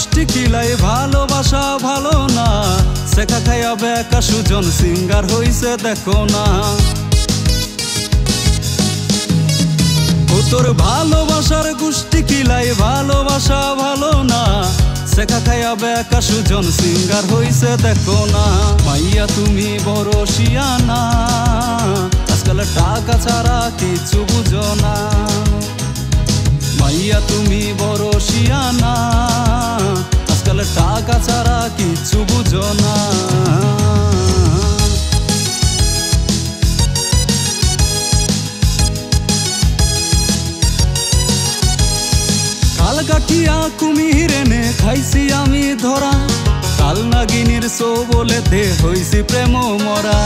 গোষ্ঠী কিলাই ভালোবাসা ভালো না। শেখা খাইয়া বেকা সুজন সিঙ্গার হইছে দেখো না। তোর ভালোবাসার গোষ্ঠী কিলাই ভালোবাসা ভালো না। শেখা খাইয়া বেকা সুজন সিঙ্গার হইছে দেখো না। মাইয়া তুমি বড় শিয়ানা, আজকাল টাকা ছাড়া কিছু বুঝো না। খাইছি আমি ধরা। কাল নাগিনীর সো বলেতে হইছি প্রেম মরা।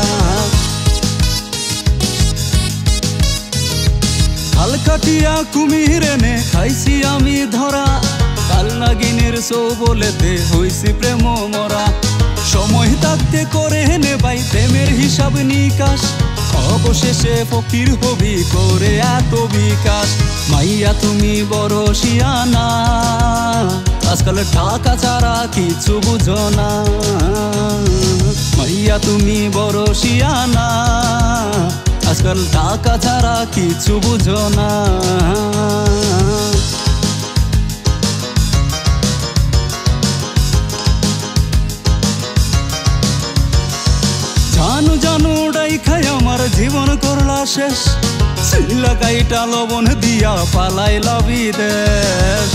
কাল কাটিয়া কুমির এনে খাইছি আমি ধরা। কাল নাগিনীর বলেতে হইছি প্রেম মরা। সময় থাকতে করে হেনে বাই প্রেমের হিসাব নিকাশ। অবশেষে ফকির হবি করে এত বিকাশ মাইয়া, তুমি বড় শিয়ানা। আজকাল ঢাকা ছাড়া কিছু বুঝো না। মাইয়া, তুমি বড় শিয়ানা। আজকাল ঢাকা ছাড়া কিছু বুঝো না। জীবন করলা শেষ। গাইটা লবণ দিয়া পালাই পালাইলা বিদেশ।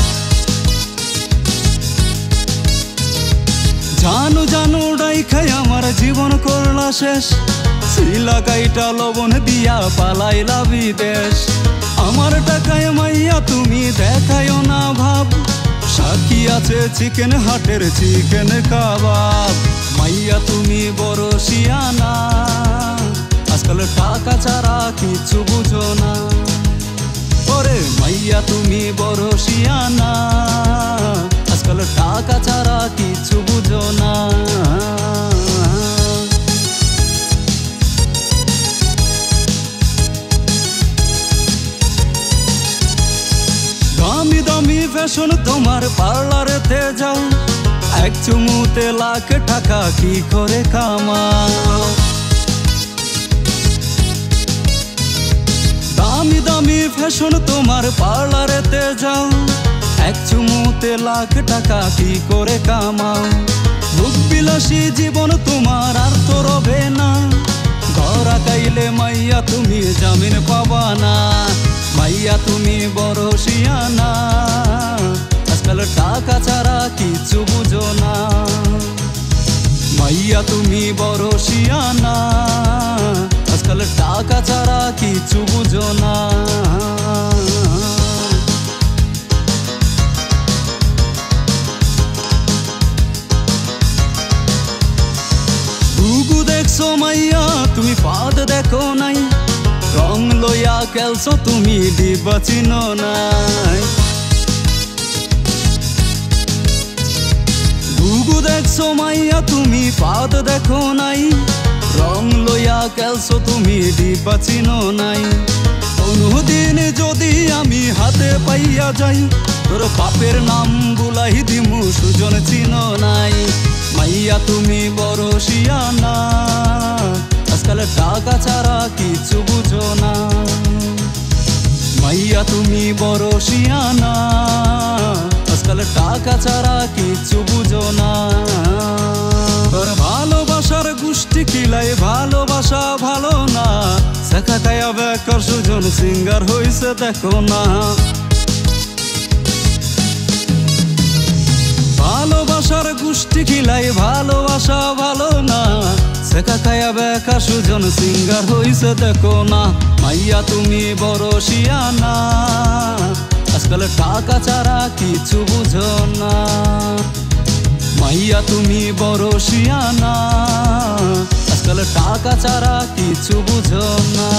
জানু জানু ডাই খাই আমার জীবন করলা শেষ। গাইটা লবণ দিয়া পালাই পালাইলা বিদেশ। আমার টাকায় মাইয়া তুমি দেখায় না ভাব। সাক্ষী আছে চিকেন হাটের চিকেন কাবাব। মাইয়া তুমি বড় শিয়ানা কিছু বুঝো না। ওরে মাইয়া, তুমি বড় শিয়ানা। আজকাল টাকা ছাড়া কিছু বুঝো না। দামি দামি ফ্যাশন তোমার পার্লারেতে যাও। এক চুমুতে লাখ টাকা কি করে কামাও? দামি তোমার পার্লারেতে যাও। এক চুমুতে লাখ টাকা কি করে কামাও। ভোগ বিলাসী জীবন তোমার আর তো রবে না। ধরা কাইলে মাইয়া তুমি জামিন পাবা না। মাইয়া তুমি বড় শিয়ানা। আজকাল টাকা ছাড়া কিছু বুঝো না। মাইয়া তুমি বড় শিয়ানা। আজকাল টাকা ছাড়া কিছু বুঝো না। দেখছ মাইয়া, তুমি পাদ দেখো নাই। রং লইয়া কেলছো তুমি দিবা চিনো নাই। ঘুঘু দেখছ মাইয়া, তুমি পাদ দেখো নাই। রং লইয়া কেলছো তুমি চিনো নাই। কোনদিন যদি আমি হাতে পাইয়া যাই, তোর পাপের নাম বুলাই দিমু, সুজন চিনো নাই। মাইয়া, তুমি বড় শিয়ানা, আজকাল টাকা ছাড়া কিছু বুঝো না। মাইয়া, তুমি বড় শিয়ানা, আজকাল টাকা ছাড়া কিছু বুঝো না। সিঙ্গার হইছে, দেখো না। ভালোবাসার গোষ্ঠী কিলাই ভালোবাসা ভালো না। শেখা খায়া বেকা সুজন সিঙ্গার হইছে, দেখো না। মাইয়া, তুমি বড় শিয়ানা। আজকাল টাকা ছাড়া কিছু বুঝো না। মাইয়া, তুমি বড় শিয়ানা। আজকাল টাকা ছাড়া কিছু বুঝো না।